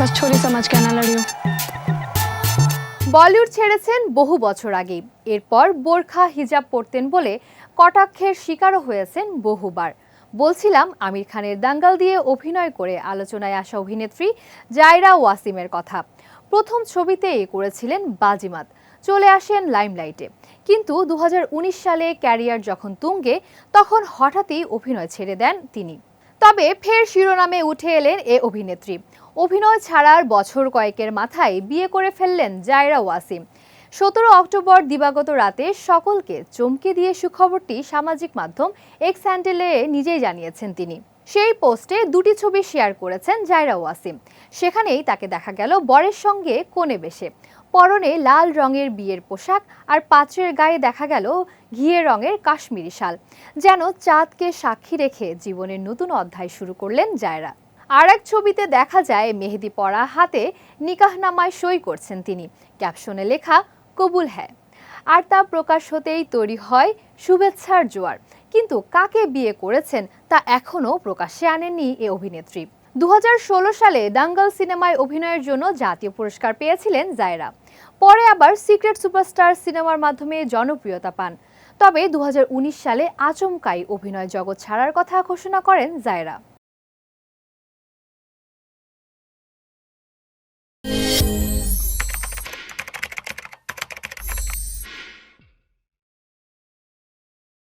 બસ છોરી સમાજ કે ના বলিউড ছেড়েছেন বহু বছর আগে এরপর বোরখা, হিজাব পরতেন বলে কটাক্ষের শিকারও হয়েছেন বহুবার। বলছিলাম, আমির খানের দাঙ্গাল দিয়ে অভিনয় করে আলোচনায় আসা অভিনেত্রী জায়রা ওয়াসিমের কথা। প্রথম ছবিতেই করেছিলেন বাজিমাত। চলে আসেন লাইমলাইটে। কিন্তু দু হাজার উনিশ সালে ক্যারিয়ার যখন তুঙ্গে, তখন হঠাৎই অভিনয় ছেড়ে দেন তিনি। তবে ফের শিরোনামে উঠে এলেন এ অভিনেত্রী। অভিনয় ছাড়ার বছর কয়েকের মাথায় বিয়ে করে ফেললেন জায়রা ওয়াসিম। সতেরো অক্টোবর দিবাগত রাতে সকলকে চমকে দিয়ে সুখবরটি সামাজিক মাধ্যম এক্স হ্যান্ডেলে নিজেই জানিয়েছেন তিনি। সেই পোস্টে দুটি ছবি শেয়ার করেছেন জায়রা ওয়াসিম। সেখানেই তাকে দেখা গেল বরের সঙ্গে কোণে বেশে। পরনে লাল রঙের বিয়ের পোশাক আর পাত্রের গায়ে দেখা গেল ঘিয়ে রঙের কাশ্মীরি শাল। যেন চাঁদকে সাক্ষী রেখে জীবনের নতুন অধ্যায় শুরু করলেন জায়রা। আর এক ছবিতে দেখা যায় মেহেদি পরা হাতে নিকাহনামায় সই করছেন তিনি। ক্যাপশনে লেখা, কবুল হ্যায়। আর তা প্রকাশ হতেই তৈরি হয় শুভেচ্ছার জোয়ার। কিন্তু কাকে বিয়ে করেছেন তা এখনও প্রকাশ্যে আনেননি এ অভিনেত্রী। দু হাজার ষোলো সালে দাঙ্গল সিনেমায় অভিনয়ের জন্য জাতীয় পুরস্কার পেয়েছিলেন জায়রা। পরে আবার সিক্রেট সুপারস্টার সিনেমার মাধ্যমে জনপ্রিয়তা পান। তবে দু হাজার উনিশ সালে আচমকাই অভিনয় জগৎ ছাড়ার কথা ঘোষণা করেন জায়রা।